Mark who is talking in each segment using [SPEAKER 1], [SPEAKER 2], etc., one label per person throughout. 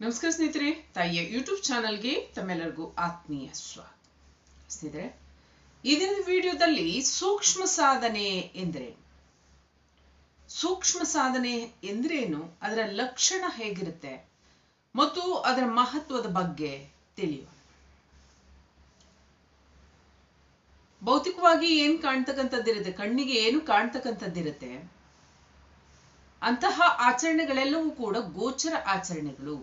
[SPEAKER 1] ನಮಸ್ಕಾರ ಸ್ನೇಹಿತರೆ, ತಾಯಿಯ ಯೂಟ್ಯೂಬ್ ಚಾನಲ್ಗೆ ತಮ್ಮೆಲ್ಲರಿಗೂ ಆತ್ಮೀಯ ಸ್ವಾಗತ. ಸ್ನೇಹಿತರೆ ಇದರ ವಿಡಿಯೋದಲ್ಲಿ ಸೂಕ್ಷ್ಮ ಸಾಧನೆ ಎಂದರೆ ಸೂಕ್ಷ್ಮ ಸಾಧನೆ ಎಂದ್ರೇನು ಅದರ ಲಕ್ಷಣ ಹೇಗಿರುತ್ತೆ? ಮತ್ತು ಅದರ ಮಹತ್ವದ ಬಗ್ಗೆ ತಿಳಿಯೋಣ. ಭೌತಿಕವಾಗಿ ಏನ್ ಕಾಣ್ತಕ್ಕಂಥದ್ದಿರುತ್ತೆ ಕಣ್ಣಿಗೆ ಏನು ಕಾಣ್ತಕ್ಕಂಥದ್ದಿರುತ್ತೆ ಅಂತಹ ಆಚರಣೆಗಳೆಲ್ಲವೂ ಕೂಡ ಗೋಚರ ಆಚರಣೆಗಳು.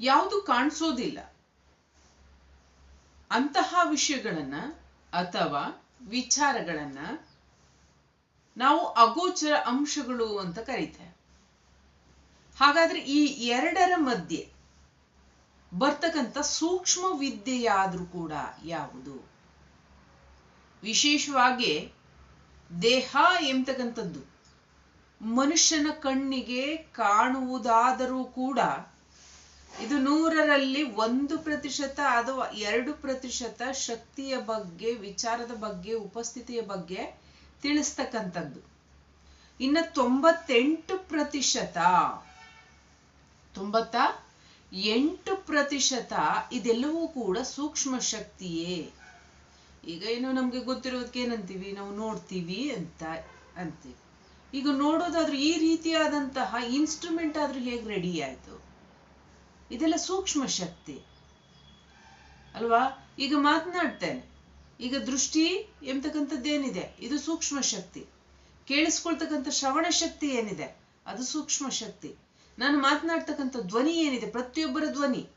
[SPEAKER 1] ಯಾವುದು ಕಾಣಿಸೋದಿಲ್ಲ. ಅಂತಹ ವಿಷಯಗಳನ್ನ ಅಥವಾ ವಿಚಾರಗಳನ್ನ ನಾವು ಅಗೋಚರ ಅಂಶಗಳು ಅಂತ ಕರೀತೇವೆ. ಹಾಗಾದ್ರೆ ಈ ಎರಡರ ಮಧ್ಯೆ ಬರ್ತಕ್ಕಂಥ ಸೂಕ್ಷ್ಮ ವಿದ್ಯೆಯಾದ್ರೂ ಕೂಡ ಯಾವುದು? ವಿಶೇಷವಾಗಿ ದೇಹ ಎಂಬತಕ್ಕಂಥದ್ದು ಮನುಷ್ಯನ ಕಣ್ಣಿಗೆ ಕಾಣುವುದಾದರೂ ಕೂಡ ಇದು ನೂರರಲ್ಲಿ ಒಂದು ಪ್ರತಿಶತ ಅಥವಾ ಎರಡು ಪ್ರತಿಶತ ಶಕ್ತಿಯ ಬಗ್ಗೆ, ವಿಚಾರದ ಬಗ್ಗೆ, ಉಪಸ್ಥಿತಿಯ ಬಗ್ಗೆ ತಿಳಿಸ್ತಕ್ಕಂಥದ್ದು. ಇನ್ನು ತೊಂಬತ್ತೆಂಟು ಪ್ರತಿಶತ, ತೊಂಬತ್ತ ಎಂಟು ಪ್ರತಿಶತ ಇದೆಲ್ಲವೂ ಕೂಡ ಸೂಕ್ಷ್ಮ ಶಕ್ತಿಯೇ. ಈಗ ಏನು ನಮ್ಗೆ ಗೊತ್ತಿರೋದಕ್ಕೆ ಏನಂತೀವಿ? ನಾವು ನೋಡ್ತೀವಿ ಅಂತ, ಅಂತೀವಿ. ಈಗ ನೋಡೋದಾದ್ರೂ ಈ ರೀತಿಯಾದಂತಹ ಇನ್ಸ್ಟ್ರೂಮೆಂಟ್ ಆದ್ರೂ ಹೇಗೆ ರೆಡಿ ಆಯ್ತು? ಇದೆಲ್ಲ ಸೂಕ್ಷ್ಮ ಶಕ್ತಿ. ಅಲ್ವಾ? ಈಗ ಮಾತನಾಡ್ತೇನೆ. ಈಗ ದೃಷ್ಟಿ ಎಂಬತಕ್ಕಂಥದ್ದೇನಿದೆ ಇದು ಸೂಕ್ಷ್ಮ ಶಕ್ತಿ. ಕೇಳಿಸ್ಕೊಳ್ತಕ್ಕಂಥ ಶ್ರವಣ ಶಕ್ತಿ ಏನಿದೆ? ಅದು ಸೂಕ್ಷ್ಮ ಶಕ್ತಿ. ನಾನು ಮಾತನಾಡ್ತಕ್ಕಂಥ ಧ್ವನಿ ಏನಿದೆ? ಪ್ರತಿಯೊಬ್ಬರ ಧ್ವನಿ.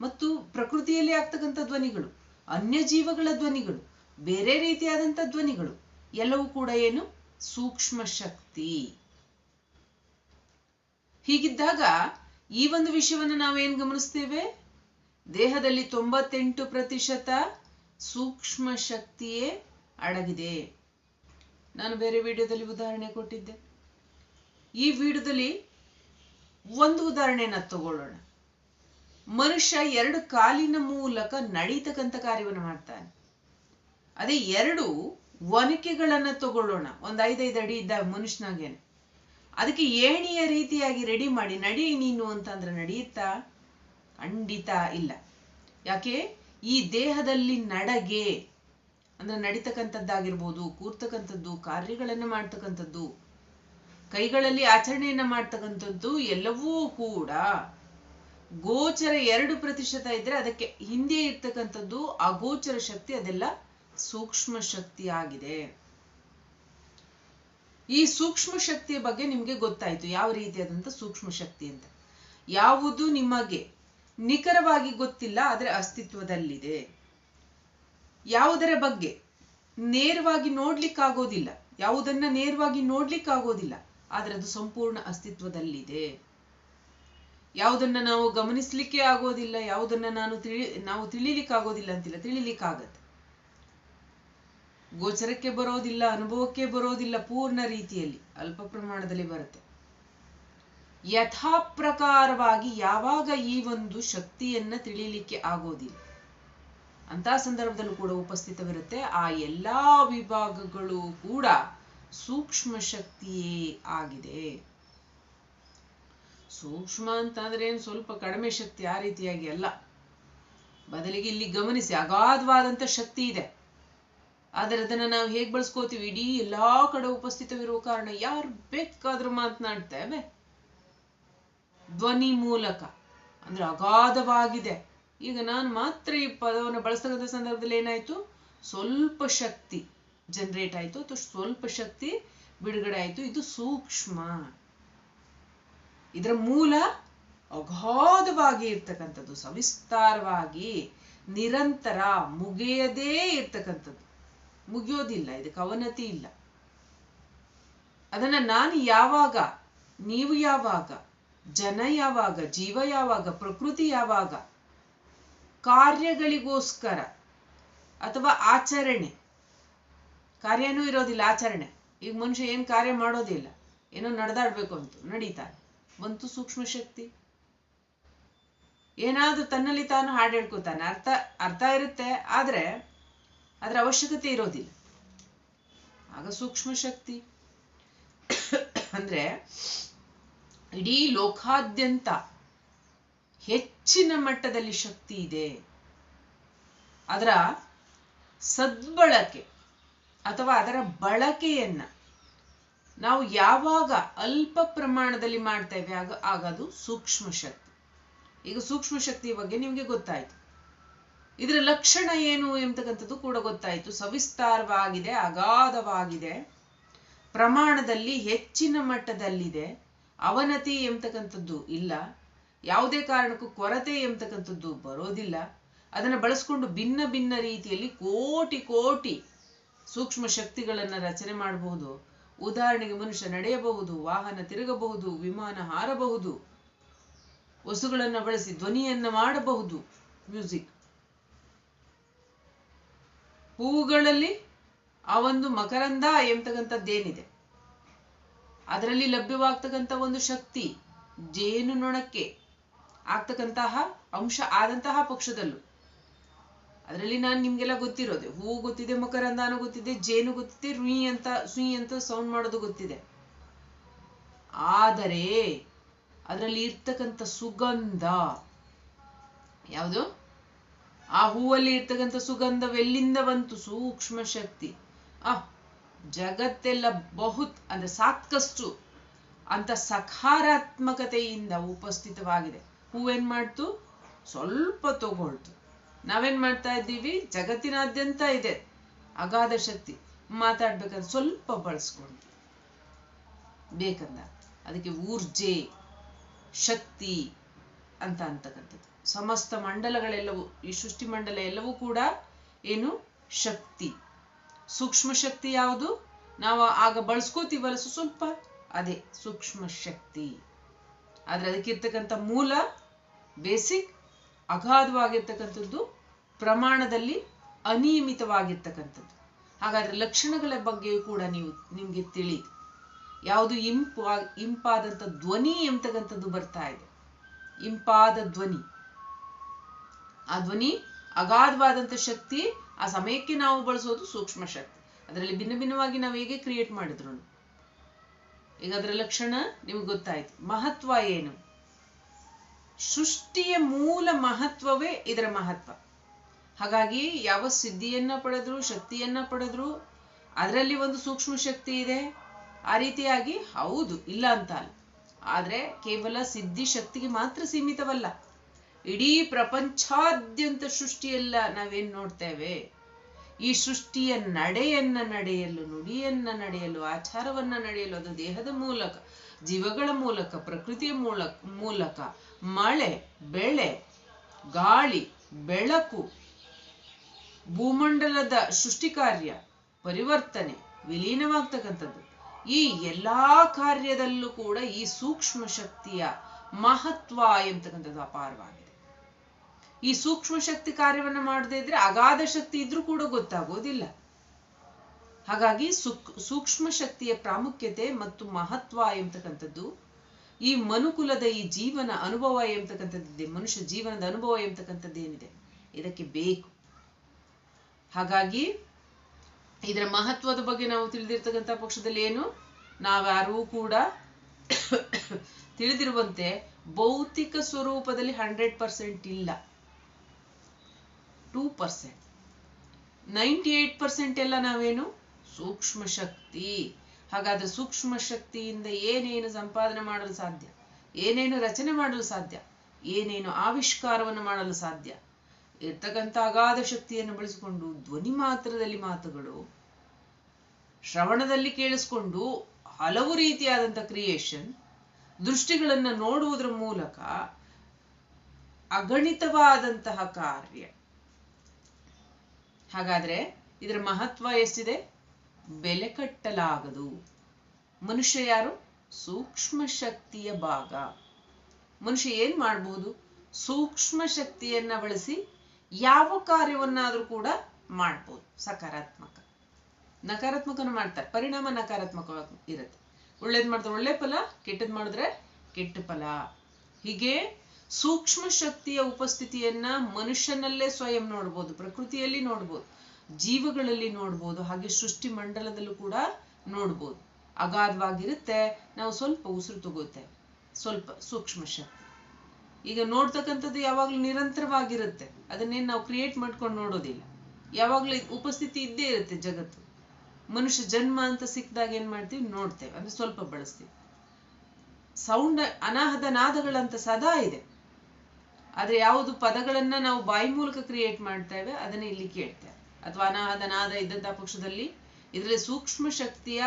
[SPEAKER 1] ಮತ್ತು ಪ್ರಕೃತಿಯಲ್ಲಿ ಆಗ್ತಕ್ಕಂಥ ಧ್ವನಿಗಳು, ಅನ್ಯ ಜೀವಗಳ ಧ್ವನಿಗಳು, ಬೇರೆ ರೀತಿಯಾದಂಥ ಧ್ವನಿಗಳು, ಎಲ್ಲವೂ ಕೂಡ ಏನು? ಸೂಕ್ಷ್ಮ ಶಕ್ತಿ. ಹೀಗಿದ್ದಾಗ ಈ ಒಂದು ವಿಷಯವನ್ನು ನಾವೇನ್ ಗಮನಿಸ್ತೇವೆ? ದೇಹದಲ್ಲಿ ತೊಂಬತ್ತೆಂಟು ಪ್ರತಿಶತ ಸೂಕ್ಷ್ಮ ಶಕ್ತಿಯೇ ಅಡಗಿದೆ. ನಾನು ಬೇರೆ ವಿಡಿಯೋದಲ್ಲಿ ಉದಾಹರಣೆ ಕೊಟ್ಟಿದ್ದೆ. ಈ ವಿಡಿಯೋದಲ್ಲಿ ಒಂದು ಉದಾಹರಣೆಯನ್ನ ತಗೊಳ್ಳೋಣ. ಮನುಷ್ಯ ಎರಡು ಕಾಲಿನ ಮೂಲಕ ನಡೀತಕ್ಕಂಥ ಕಾರ್ಯವನ್ನು ಮಾಡ್ತಾನೆ. ಅದೇ ಎರಡು ಒನಕೆಗಳನ್ನ ತಗೊಳ್ಳೋಣ. ಒಂದ್ ಐದೈದು ಅಡಿ ಇದ್ದ ಮನುಷ್ಯನಾಗೇನೆ. ಅದಕ್ಕೆ ಏಣಿಯ ರೀತಿಯಾಗಿ ರೆಡಿ ಮಾಡಿ, ನಡಿ ನೀನು ಅಂತಂದ್ರೆ ನಡೆಯುತ್ತಾ ಖಂಡಿತ ಇಲ್ಲ. ಯಾಕೆ? ಈ ದೇಹದಲ್ಲಿ ನಡಗೆ. ಅಂದ್ರೆ ನಡಿತಕ್ಕಂಥದ್ದಾಗಿರ್ಬೋದು, ಕೂರ್ತಕ್ಕಂಥದ್ದು, ಕಾರ್ಯಗಳನ್ನು ಮಾಡ್ತಕ್ಕಂಥದ್ದು, ಕೈಗಳಲ್ಲಿ ಆಚರಣೆಯನ್ನು ಮಾಡ್ತಕ್ಕಂಥದ್ದು ಎಲ್ಲವೂ ಕೂಡ ಗೋಚರ ಎರಡು ಪ್ರತಿಶತ ಇದ್ರೆ ಅದಕ್ಕೆ ಹಿಂದೆ ಇರ್ತಕ್ಕಂಥದ್ದು ಅಗೋಚರ ಶಕ್ತಿ ಅದೆಲ್ಲ ಸೂಕ್ಷ್ಮ ಶಕ್ತಿ ಆಗಿದೆ. ಈ ಸೂಕ್ಷ್ಮ ಶಕ್ತಿಯ ಬಗ್ಗೆ ನಿಮ್ಗೆ ಗೊತ್ತಾಯ್ತು. ಯಾವ ರೀತಿಯಾದಂತ ಸೂಕ್ಷ್ಮ ಶಕ್ತಿ ಅಂತ. ಯಾವುದು ನಿಮಗೆ ನಿಖರವಾಗಿ ಗೊತ್ತಿಲ್ಲ, ಆದ್ರೆ ಅಸ್ತಿತ್ವದಲ್ಲಿದೆ. ಯಾವುದರ ಬಗ್ಗೆ? ನೇರವಾಗಿ ನೋಡ್ಲಿಕ್ಕಾಗೋದಿಲ್ಲ. ಯಾವುದನ್ನ ನೇರವಾಗಿ ನೋಡ್ಲಿಕ್ಕಾಗೋದಿಲ್ಲ, ಆದ್ರೆ ಅದು ಸಂಪೂರ್ಣ ಅಸ್ತಿತ್ವದಲ್ಲಿದೆ. ಯಾವುದನ್ನ ನಾವು ಗಮನಿಸ್ಲಿಕ್ಕೆ ಆಗೋದಿಲ್ಲ, ಯಾವುದನ್ನ ನಾನು ತಿಳಿ, ನಾವು ತಿಳಿಲಿಕ್ಕೆ ಆಗೋದಿಲ್ಲ ಅಂತಿಲ್ಲ, ತಿಳಿಲಿಕ್ಕಾಗತ್ತೆ. ಗೋಚರಕ್ಕೆ ಬರೋದಿಲ್ಲ, ಅನುಭವಕ್ಕೆ ಬರೋದಿಲ್ಲ ಪೂರ್ಣ ರೀತಿಯಲ್ಲಿ, ಅಲ್ಪ ಪ್ರಮಾಣದಲ್ಲಿ ಬರುತ್ತೆ. ಯಥಾಪ್ರಕಾರವಾಗಿ ಯಾವಾಗ ಈ ಒಂದು ಶಕ್ತಿಯನ್ನ ತಿಳಿಲಿಕ್ಕೆ ಆಗೋದಿಲ್ಲ. ಅಂತ ಸಂದರ್ಭದಲ್ಲೂ ಕೂಡ ಉಪಸ್ಥಿತವಿರುತ್ತೆ. ಆ ಎಲ್ಲಾ ವಿಭಾಗಗಳು ಕೂಡ ಸೂಕ್ಷ್ಮ ಶಕ್ತಿಯೇ ಆಗಿದೆ. ಸೂಕ್ಷ್ಮ ಅಂತಂದ್ರೆ ಏನು? ಸ್ವಲ್ಪ ಕಡಿಮೆ ಶಕ್ತಿ ಆ ರೀತಿಯಾಗಿ ಅಲ್ಲ. ಬದಲಿಗೆ ಇಲ್ಲಿ ಗಮನಿಸಿ ಅಗಾಧವಾದಂತ ಶಕ್ತಿ ಇದೆ. ಆದರೆ ಅದನ್ನ ನಾವು ಹೇಗೆ ಬಳಸ್ಕೋತೀವಿ? ಇಡೀ ಎಲ್ಲಾ ಕಡೆ ಉಪಸ್ಥಿತವಿರುವ ಕಾರಣ ಯಾರು ಬೇಕಾದ್ರೂ ಮಾತನಾಡ್ತೇವೆ ಧ್ವನಿ ಮೂಲಕ. ಅಂದ್ರೆ ಅಗಾಧವಾಗಿದೆ. ಈಗ ನಾನು ಮಾತ್ರ ಈ ಪದವನ್ನು ಬಳಸ್ತಕ್ಕಂಥ ಸಂದರ್ಭದಲ್ಲಿ ಏನಾಯ್ತು? ಸ್ವಲ್ಪ ಶಕ್ತಿ ಜನರೇಟ್ ಆಯಿತು ಅಥವಾ ಸ್ವಲ್ಪ ಶಕ್ತಿ ಬಿಡುಗಡೆ ಆಯಿತು. ಇದು ಸೂಕ್ಷ್ಮ. ಇದರ ಮೂಲ ಅಗಾಧವಾಗಿ ಇರ್ತಕ್ಕಂಥದ್ದು, ಸವಿಸ್ತಾರವಾಗಿ, ನಿರಂತರ, ಮುಗಿಯದೇ ಇರ್ತಕ್ಕಂಥದ್ದು. ಮುಗಿಯೋದಿಲ್ಲ, ಇದಕ್ಕೆ ಅವನತಿ ಇಲ್ಲ. ಅದನ್ನ ನಾನು ಯಾವಾಗ, ನೀವು ಯಾವಾಗ, ಜನ ಯಾವಾಗ, ಜೀವ ಯಾವಾಗ, ಪ್ರಕೃತಿ ಯಾವಾಗ, ಕಾರ್ಯಗಳಿಗೋಸ್ಕರ ಅಥವಾ ಆಚರಣೆ, ಕಾರ್ಯನೂ ಇರೋದಿಲ್ಲ, ಆಚರಣೆ. ಈಗ ಮನುಷ್ಯ ಏನು ಕಾರ್ಯ ಮಾಡೋದಿಲ್ಲ ಏನೋ ನಡೆದಾಡ್ಬೇಕು ಅಂತ, ನಡೀತಾನೆ. ಬಂತು ಸೂಕ್ಷ್ಮ ಶಕ್ತಿ. ಏನಾದ್ರೂ ತನ್ನಲ್ಲಿ ತಾನು ಹಾಡು ಹೇಳ್ಕೊತಾನೆ. ಅರ್ಥ ಅರ್ಥ ಇರುತ್ತೆ, ಆದ್ರೆ ಅದರ ಅವಶ್ಯಕತೆ ಇರೋದಿಲ್ಲ. ಆಗ ಸೂಕ್ಷ್ಮ ಶಕ್ತಿ. ಅಂದ್ರೆ ಇಡೀ ಲೋಕಾದ್ಯಂತ ಹೆಚ್ಚಿನ ಮಟ್ಟದಲ್ಲಿ ಶಕ್ತಿ ಇದೆ. ಅದರ ಸದ್ಬಳಕೆ ಅಥವಾ ಅದರ ಬಳಕೆಯನ್ನ ನಾವು ಯಾವಾಗ ಅಲ್ಪ ಪ್ರಮಾಣದಲ್ಲಿ ಮಾಡ್ತೇವೆ ಆಗ ಆಗ ಅದು ಸೂಕ್ಷ್ಮ ಶಕ್ತಿ. ಈಗ ಸೂಕ್ಷ್ಮ ಶಕ್ತಿಯ ಬಗ್ಗೆ ನಿಮಗೆ ಗೊತ್ತಾಯ್ತು. ಇದರ ಲಕ್ಷಣ ಏನು ಎಂಬತಕ್ಕಂಥದ್ದು ಕೂಡ ಗೊತ್ತಾಯ್ತು. ಸವಿಸ್ತಾರವಾಗಿದೆ, ಅಗಾಧವಾಗಿದೆ. ಪ್ರಮಾಣದಲ್ಲಿ ಹೆಚ್ಚಿನ ಮಟ್ಟದಲ್ಲಿದೆ. ಅವನತಿ ಎಂಬತಕ್ಕಂಥದ್ದು ಇಲ್ಲ. ಯಾವುದೇ ಕಾರಣಕ್ಕೂ ಕೊರತೆ ಎಂಬತಕ್ಕಂಥದ್ದು ಬರೋದಿಲ್ಲ. ಅದನ್ನು ಬಳಸ್ಕೊಂಡು ಭಿನ್ನ ಭಿನ್ನ ರೀತಿಯಲ್ಲಿ ಕೋಟಿ ಕೋಟಿ ಸೂಕ್ಷ್ಮ ಶಕ್ತಿಗಳನ್ನು ರಚನೆ ಮಾಡಬಹುದು. ಉದಾಹರಣೆಗೆ ಮನುಷ್ಯ ನಡೆಯಬಹುದು, ವಾಹನ ತಿರುಗಬಹುದು, ವಿಮಾನ ಹಾರಬಹುದು, ವಸ್ತುಗಳನ್ನು ಬಳಸಿ ಧ್ವನಿಯನ್ನು ಮಾಡಬಹುದು, ಮ್ಯೂಸಿಕ್. ಹೂವುಗಳಲ್ಲಿ ಆ ಒಂದು ಮಕರಂದ ಎಂಬತಕ್ಕಂಥದ್ದೇನಿದೆ. ಅದರಲ್ಲಿ ಲಭ್ಯವಾಗ್ತಕ್ಕಂಥ ಒಂದು ಶಕ್ತಿ, ಜೇನು ನೊಣಕ್ಕೆ ಆಗ್ತಕ್ಕಂತಹ ಅಂಶ ಆದಂತಹ ಪಕ್ಷದಲ್ಲೂ. ಅದರಲ್ಲಿ ನಾನು ನಿಮ್ಗೆಲ್ಲ ಗೊತ್ತಿರೋದೆ, ಹೂವು ಗೊತ್ತಿದೆ, ಮಕರಂದಾನು ಗೊತ್ತಿದೆ, ಜೇನು ಗೊತ್ತಿದೆ, ರುಯಿ ಅಂತ, ಸುಯಿ ಅಂತ ಸೌಂಡ್ ಮಾಡೋದು ಗೊತ್ತಿದೆ. ಆದರೆ, ಅದರಲ್ಲಿ ಇರ್ತಕ್ಕಂಥ ಸುಗಂಧ ಯಾವುದು? ಆ ಹೂವಲ್ಲಿ ಇರ್ತಕ್ಕಂಥ ಸುಗಂಧವೆಲ್ಲಿಂದ ಬಂತು? ಸೂಕ್ಷ್ಮ ಶಕ್ತಿ. ಆ, ಜಗತ್ತೆಲ್ಲ ಬಹುತ್, ಅಂದ್ರೆ ಸಾಕಷ್ಟು ಅಂತ ಸಕಾರಾತ್ಮಕತೆಯಿಂದ ಉಪಸ್ಥಿತವಾಗಿದೆ. ಹೂವೇನ್ ಮಾಡ್ತು? ಸ್ವಲ್ಪ ತಗೊಳ್ತು. ನಾವೇನ್ ಮಾಡ್ತಾ ಇದ್ದೀವಿ? ಜಗತ್ತಿನಾದ್ಯಂತ ಇದೆ. ಅಗಾಧ ಶಕ್ತಿ. ಮಾತಾಡ್ಬೇಕಂದ್ರೆ ಸ್ವಲ್ಪ ಬಳಸ್ಕೊಂಡು. ಬೇಕಂದ. ಅದಕ್ಕೆ ಊರ್ಜೆ, ಶಕ್ತಿ ಅಂತ ಅಂತಕ್ಕಂಥದ್ದು. ಸಮಸ್ತ ಮಂಡಲಗಳೆಲ್ಲವೂ, ಈ ಸೃಷ್ಟಿ ಮಂಡಲ ಎಲ್ಲವೂ ಕೂಡ ಏನು? ಶಕ್ತಿ. ಸೂಕ್ಷ್ಮ ಶಕ್ತಿ ಯಾವುದು? ನಾವು ಆಗ ಬಳಸ್ಕೋತೀವಲ್ಲ ಸ್ವಲ್ಪ? ಅದೇ, ಸೂಕ್ಷ್ಮ ಶಕ್ತಿ. ಆದ್ರೆ ಅದಕ್ಕಿರ್ತಕ್ಕಂಥ ಮೂಲ, ಬೇಸಿಕ್, ಅಗಾಧವಾಗಿರ್ತಕ್ಕಂಥದ್ದು ಪ್ರಮಾಣದಲ್ಲಿ ಅನಿಯಮಿತವಾಗಿರ್ತಕ್ಕಂಥದ್ದು. ಹಾಗಾದ್ರೆ ಲಕ್ಷಣಗಳ ಬಗ್ಗೆಯೂ ಕೂಡ ನೀವು ನಿಮ್ಗೆ ತಿಳಿ. ಯಾವುದು ಇಂಪು, ಇಂಪಾದಂಥ ಧ್ವನಿ ಎಂಬತಕ್ಕಂಥದ್ದು ಬರ್ತಾ ಇದೆ. ಇಂಪಾದ ಧ್ವನಿ. ಆ ಧ್ವನಿ ಅಗಾಧವಾದಂಥ ಶಕ್ತಿ, ಆ ಸಮಯಕ್ಕೆ ನಾವು ಬಳಸೋದು ಸೂಕ್ಷ್ಮ ಶಕ್ತಿ. ಅದರಲ್ಲಿ ಭಿನ್ನ ಭಿನ್ನವಾಗಿ ನಾವು ಹೇಗೆ ಕ್ರಿಯೇಟ್ ಮಾಡಿದ್ರು? ಈಗ ಅದರ ಲಕ್ಷಣ ನಿಮ್ಗೆ ಗೊತ್ತಾಯ್ತು. ಮಹತ್ವ ಏನು? ಸೃಷ್ಟಿಯ ಮೂಲ ಮಹತ್ವವೇ ಇದರ ಮಹತ್ವ. ಹಾಗಾಗಿ ಯಾವ ಸಿದ್ಧಿಯನ್ನ ಪಡೆದ್ರು, ಶಕ್ತಿಯನ್ನ ಪಡೆದ್ರು, ಅದರಲ್ಲಿ ಒಂದು ಸೂಕ್ಷ್ಮ ಶಕ್ತಿ ಇದೆ. ಆ ರೀತಿಯಾಗಿ ಹೌದು, ಇಲ್ಲ ಅಂತ ಅಲ್ಲ. ಆದ್ರೆ ಕೇವಲ ಸಿದ್ಧಿ ಶಕ್ತಿಗೆ ಮಾತ್ರ ಸೀಮಿತವಲ್ಲ. ಇಡೀ ಪ್ರಪಂಚಾದ್ಯಂತ ಸೃಷ್ಟಿಯೆಲ್ಲ ನಾವೇನ್ ನೋಡ್ತೇವೆ? ಈ ಸೃಷ್ಟಿಯ ನಡೆಯನ್ನ ನಡೆಯಲು, ನುಡಿಯನ್ನ ನಡೆಯಲು, ಆಚಾರವನ್ನ ನಡೆಯಲು, ಅದು ದೇಹದ ಮೂಲಕ, ಜೀವಗಳ ಮೂಲಕ, ಪ್ರಕೃತಿಯ ಮೂಲಕ ಮೂಲಕ ಮಳೆ, ಬೆಳೆ, ಗಾಳಿ, ಬೆಳಕು, ಭೂಮಂಡಲದ ಸೃಷ್ಟಿ ಕಾರ್ಯ, ಪರಿವರ್ತನೆ, ವಿಲೀನವಾಗ್ತಕ್ಕಂಥದ್ದು. ಈ ಎಲ್ಲಾ ಕಾರ್ಯದಲ್ಲೂ ಕೂಡ ಈ ಸೂಕ್ಷ್ಮ ಶಕ್ತಿಯ ಮಹತ್ವ ಎಂತಕ್ಕಂಥದ್ದು ಅಪಾರವಾಗಿದೆ. ಈ ಸೂಕ್ಷ್ಮ ಶಕ್ತಿ ಕಾರ್ಯವನ್ನ ಮಾಡದೇ ಇದ್ರೆ ಅಗಾಧ ಶಕ್ತಿ ಇದ್ರೂ ಕೂಡ ಗೊತ್ತಾಗೋದಿಲ್ಲ. ಹಾಗಾಗಿ ಸುಕ್, ಸೂಕ್ಷ್ಮ ಶಕ್ತಿಯ ಪ್ರಾಮುಖ್ಯತೆ ಮತ್ತು ಮಹತ್ವ ಎಂಬತಕ್ಕಂಥದ್ದು, ಈ ಮನುಕುಲದ ಈ ಜೀವನ ಅನುಭವ ಎಂಬತಕ್ಕಂಥದ್ದಿದೆ, ಮನುಷ್ಯ ಜೀವನದ ಅನುಭವ ಎಂಬತಕ್ಕಂಥದ್ದು ಏನಿದೆ, ಇದಕ್ಕೆ ಬೇಕು. ಹಾಗಾಗಿ ಇದರ ಮಹತ್ವದ ಬಗ್ಗೆ ನಾವು ತಿಳಿದಿರ್ತಕ್ಕಂಥ ಪಕ್ಷದಲ್ಲಿ ಏನು? ನಾವ್ಯಾರೂ ಕೂಡ ತಿಳಿದಿರುವಂತೆ ಭೌತಿಕ ಸ್ವರೂಪದಲ್ಲಿ ಹಂಡ್ರೆಡ್ ಪರ್ಸೆಂಟ್ ಇಲ್ಲ. Two percent ninety eight percent ಎಲ್ಲ ನಾವೇನು? ಸೂಕ್ಷ್ಮ ಶಕ್ತಿ. ಹಾಗಾದ್ರೆ ಸೂಕ್ಷ್ಮ ಶಕ್ತಿಯಿಂದ ಏನೇನು ಸಂಪಾದನೆ ಮಾಡಲು ಸಾಧ್ಯ? ಏನೇನು ರಚನೆ ಮಾಡಲು ಸಾಧ್ಯ? ಏನೇನು ಆವಿಷ್ಕಾರವನ್ನು ಮಾಡಲು ಸಾಧ್ಯ? ಇರ್ತಕ್ಕಂಥ ಅಗಾಧ ಶಕ್ತಿಯನ್ನು ಬಳಸಿಕೊಂಡು ಧ್ವನಿ ಮಾತ್ರದಲ್ಲಿ ಮಾತುಗಳು, ಶ್ರವಣದಲ್ಲಿ ಕೇಳಿಸ್ಕೊಂಡು ಹಲವು ರೀತಿಯಾದಂಥ ಕ್ರಿಯೇಷನ್ ದೃಷ್ಟಿಗಳನ್ನು ನೋಡುವುದರ ಮೂಲಕ ಅಗಣಿತವಾದಂತಹ ಕಾರ್ಯ ಹಾಗಾದ್ರೆ ಇದರ ಮಹತ್ವ ಎಷ್ಟಿದೆ? ಬೆಲೆ ಕಟ್ಟಲಾಗದು. ಮನುಷ್ಯ ಯಾರು? ಸೂಕ್ಷ್ಮ ಶಕ್ತಿಯ ಭಾಗ. ಮನುಷ್ಯ ಏನ್ ಮಾಡಬಹುದು ಸೂಕ್ಷ್ಮ ಶಕ್ತಿಯನ್ನ ಬಳಸಿ ಯಾವ ಕಾರ್ಯವನ್ನಾದ್ರೂ ಕೂಡ ಮಾಡ್ಬೋದು. ಸಕಾರಾತ್ಮಕ. ನಕಾರಾತ್ಮಕನ ಮಾಡ್ತಾರೆ. ಪರಿಣಾಮ ನಕಾರಾತ್ಮಕವಾಗಿ ಇರುತ್ತೆ. ಒಳ್ಳೇದ್ ಮಾಡಿದ್ರೆ ಒಳ್ಳೆ ಫಲ, ಕೆಟ್ಟದ್ ಮಾಡಿದ್ರೆ ಕೆಟ್ಟ ಫಲ. ಹೀಗೆ ಸೂಕ್ಷ್ಮ ಶಕ್ತಿಯ ಉಪಸ್ಥಿತಿಯನ್ನ ಮನುಷ್ಯನಲ್ಲೇ ಸ್ವಯಂ ನೋಡ್ಬೋದು, ಪ್ರಕೃತಿಯಲ್ಲಿ ನೋಡ್ಬೋದು, ಜೀವಗಳಲ್ಲಿ ನೋಡ್ಬೋದು, ಹಾಗೆ ಸೃಷ್ಟಿ ಮಂಡಲದಲ್ಲೂ ಕೂಡ ನೋಡ್ಬೋದು. ಅಗಾಧವಾಗಿರುತ್ತೆ, ನಾವು ಸ್ವಲ್ಪ ಉಸಿರು ತಗೋತೆ, ಸ್ವಲ್ಪ ಸೂಕ್ಷ್ಮ ಶಕ್ತಿ. ಈಗ ನೋಡ್ತಕ್ಕಂಥದ್ದು ಯಾವಾಗ್ಲೂ ನಿರಂತರವಾಗಿರುತ್ತೆ, ಅದನ್ನೇನು ನಾವು ಕ್ರಿಯೇಟ್ ಮಾಡ್ಕೊಂಡು ನೋಡೋದಿಲ್ಲ. ಯಾವಾಗ್ಲೂ ಉಪಸ್ಥಿತಿ ಇದ್ದೇ ಇರುತ್ತೆ ಜಗತ್ತು. ಮನುಷ್ಯ ಜನ್ಮ ಅಂತ ಸಿಕ್ಕಿದಾಗ ಏನ್ ಮಾಡ್ತೀವಿ? ನೋಡ್ತೇವೆ, ಅಂದ್ರೆ ಸ್ವಲ್ಪ ಬಳಸ್ತೀವಿ. ಸೌಂಡ್ ಅನಾಹದ ನಾದಗಳಂತ ಸದಾ ಇದೆ. ಆದ್ರೆ ಯಾವುದು ಪದಗಳನ್ನ ನಾವು ಬಾಯಿ ಮೂಲಕ ಕ್ರಿಯೇಟ್ ಮಾಡ್ತೇವೆ, ಅದನ್ನ ಇಲ್ಲಿ ಕೇಳ್ತೇವೆ. ಅಥವಾ ಅನಾಹದ ನಾದ ಇದ್ದಂತಹ ಪಕ್ಷದಲ್ಲಿ ಇದರಲ್ಲಿ ಸೂಕ್ಷ್ಮ ಶಕ್ತಿಯ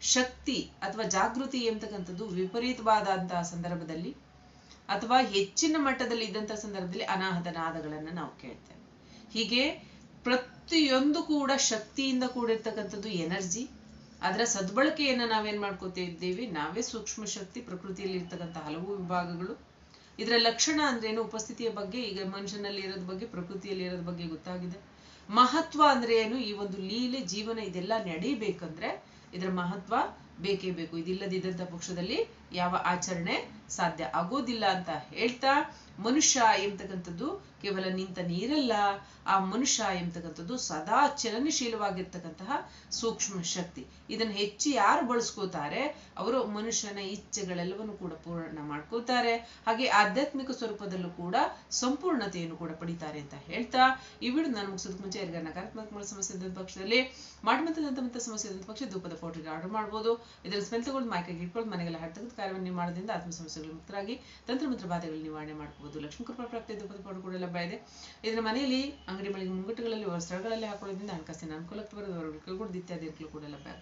[SPEAKER 1] ಶಕ್ತಿ ಅಥವಾ ಜಾಗೃತಿ ಎಂತಕ್ಕಂಥದ್ದು ವಿಪರೀತವಾದಂತಹ ಸಂದರ್ಭದಲ್ಲಿ ಅಥವಾ ಹೆಚ್ಚಿನ ಮಟ್ಟದಲ್ಲಿ ಇದ್ದಂತಹ ಸಂದರ್ಭದಲ್ಲಿ ಅನಾಹದನಾದಗಳನ್ನ ನಾವು ಕೇಳ್ತೇವೆ. ಹೀಗೆ ಪ್ರತಿಯೊಂದು ಕೂಡ ಶಕ್ತಿಯಿಂದ ಕೂಡಿರ್ತಕ್ಕಂಥದ್ದು ಎನರ್ಜಿ. ಅದರ ಸದ್ಬಳಕೆಯನ್ನ ನಾವೇನ್ ಇದ್ದೇವೆ? ನಾವೇ ಸೂಕ್ಷ್ಮ ಶಕ್ತಿ ಪ್ರಕೃತಿಯಲ್ಲಿ ಇರ್ತಕ್ಕಂಥ ಹಲವು ವಿಭಾಗಗಳು ಇದರ ಲಕ್ಷಣ ಅಂದ್ರೇನು? ಉಪಸ್ಥಿತಿಯ ಬಗ್ಗೆ, ಈಗ ಮನುಷ್ಯನಲ್ಲಿ ಇರೋದ್ ಬಗ್ಗೆ, ಪ್ರಕೃತಿಯಲ್ಲಿ ಇರೋದ್ ಬಗ್ಗೆ ಗೊತ್ತಾಗಿದೆ. ಮಹತ್ವ ಅಂದ್ರೆ ಏನು? ಈ ಒಂದು ಲೀಲೆ, ಜೀವನ ಇದೆಲ್ಲ ನಡೀಬೇಕಂದ್ರೆ ಇದರ ಮಹತ್ವ ಬೇಕೇ ಬೇಕು. ಇದಿಲ್ಲದಿದ್ದಂತ ಪಕ್ಷದಲ್ಲಿ ಯಾವ ಆಚರಣೆ ಸಾಧ್ಯ ಆಗೋದಿಲ್ಲ ಅಂತ ಹೇಳ್ತಾ ಮನುಷ್ಯ ಎಂಬತಕ್ಕಂಥದ್ದು ಕೇವಲ ನಿಂತ ನೀರಲ್ಲ. ಆ ಮನುಷ್ಯ ಎಂಬತಕ್ಕಂಥದ್ದು ಸದಾ ಚಲನಶೀಲವಾಗಿರ್ತಕ್ಕಂತಹ ಸೂಕ್ಷ್ಮ ಶಕ್ತಿ. ಇದನ್ನ ಹೆಚ್ಚು ಯಾರು ಬಳಸ್ಕೋತಾರೆ ಅವರು ಮನುಷ್ಯನ ಇಚ್ಛೆಗಳೆಲ್ಲವನ್ನು ಕೂಡ ಪೂರ್ಣ ಮಾಡ್ಕೋತಾರೆ ಹಾಗೆ ಆಧ್ಯಾತ್ಮಿಕ ಸ್ವರೂಪದಲ್ಲೂ ಕೂಡ ಸಂಪೂರ್ಣತೆಯನ್ನು ಕೂಡ ಪಡಿತಾರೆ ಅಂತ ಹೇಳ್ತಾ ಈ ವಿಡಿಯೋ ನಾನು ಮುಗಿಸೋದಕ್ಕೆ ಮುಂಚೆ ಯಾರಿಗಾರ ನಕಾರಾತ್ಮಕ ಸಮಸ್ಯೆ ಇದ್ದ ಪಕ್ಷದಲ್ಲಿ ಮಾಡಿದಂತ ಸಮಸ್ಯೆ ಪಕ್ಷ ಧೂಪದ ಪೌಡ್ರಿಗೆ ಆರ್ಡರ್ ಮಾಡ್ಬೋದು. ಇದರ ಸ್ಮೆಲ್ ತಗೊಂಡು ಮೈಕಾಗಿ ಇಟ್ಕೊಂಡು ಮನೆಗೆಲ್ಲ ಕಾರ್ಯವನ್ನು ಮಾಡೋದ್ರಿಂದ ಆತ್ಮ ಸಮಸ್ಯೆಗಳು ಮುಕ್ತರಾಗಿ ತಂತ್ರ ಮಂತ್ರ ಬಾಧೆಗಳು ನಿವಾರಣೆ ಮಾಡ್ಕೋಬಹುದು ಲಕ್ಷ್ಮೀ ಕೃಪಾ ಪ್ರಾಪ್ತಿ ಧೂಪದ ಪೌಡರ್ ಕೂಡ ಲಭ್ಯ ಇದೆ. ಇದನ್ನ ಮನೆಯಲ್ಲಿ ಅಂಗಡಿ ಮಳಿಗೆ ಮುಂಗಟ್ಟುಗಳಲ್ಲಿ ಸ್ಥಳಗಳಲ್ಲಿ ಹಾಕೋದ್ರಿಂದ ಹಣಕಾಸಿನ ಅನುಕೂಲಕ್ಕೆ ಬರೋದು. ಹೊರಗಡೆ ಕೂಡ ಇತ್ಯಾದಿಗಳು ಕೂಡ ಲಭ್ಯ.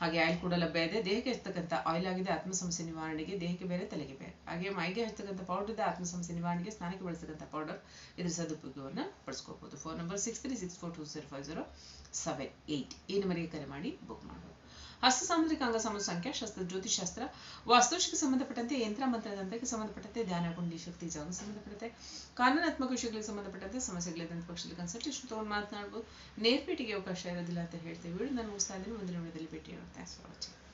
[SPEAKER 1] ಹಾಗೆ ಆಯಿಲ್ ಕೂಡ ಲಭ್ಯ ಇದೆ. ದೇಹಕ್ಕೆ ಹಚ್ಚತಕ್ಕಂಥ ಆಯಿಲ್ ಆಗಿದೆ. ಆತ್ಮ ಸಮಸ್ಯೆ ನಿವಾರಣೆಗೆ ದೇಹಕ್ಕೆ ಬೇರೆ, ತಲೆಗೆ ಬೇರೆ. ಹಾಗೆ ಮೈಗೆ ಹಚ್ಚತಕ್ಕಂಥ ಪೌಡರ್ ಇದೆ. ಆತ್ಮ ಸಮಸ್ಯೆ ನಿವಾರಣೆಗೆ ಸ್ನಾನಕ್ಕೆ ಬಳಸತಕ್ಕಂಥ ಪೌಡರ್ ಇದ್ರ ಸದುಪಯೋಗವನ್ನು ಪಡಿಸ್ಕೋಬಹುದು phone number six three six four two zero five zero seven eight ಈ ನಂಬರಿಗೆ ಕರೆ ಮಾಡಿ ಬುಕ್ ಮಾಡಬಹುದು ಹಸ್ತ ಸಾಮುದ್ರಿಕ ಅಂಗ ಸಂಖ್ಯೆ ಶಸ್ತ್ರ ಜ್ಯೋತಿಷಾಸ್ತ್ರ ವಾಸ್ತುಶಿಗೆ ಸಂಬಂಧಪಟ್ಟಂತೆ ಯಂತ್ರ ಮಂತ್ರದಂತಕ್ಕೆ ಸಂಬಂಧಪಟ್ಟಂತೆ ಧ್ಯಾನ ಗುಂಡಿ ಶಕ್ತಿ ಜಾಗ ಸಂಬಂಧಪಟ್ಟಂತೆ ಕಾನೂನಾತ್ಮಕ ವಿಷಯಗಳಿಗೆ ಸಂಬಂಧಪಟ್ಟಂತೆ ಸಮಸ್ಯೆಗಳಿದ್ದಂಥ ಪಕ್ಷದಲ್ಲಿ ಕನ್ಸಲ್ಟೇಷನ್ ತಗೊಂಡು ಮಾತನಾಡ್ಬೋದು. ನೇರ್ಪೇಟಿಗೆ ಅವಕಾಶ ಇರೋದಿಲ್ಲ ಅಂತ ಹೇಳ್ತೇವೆ ನಾನು ಮುಗಿಸ್ತಾ ಇದ್ದೀನಿ. ಮುಂದಿನ ವಿಡಿಯೋದಲ್ಲಿ ಭೇಟಿ ಆಗುತ್ತೆ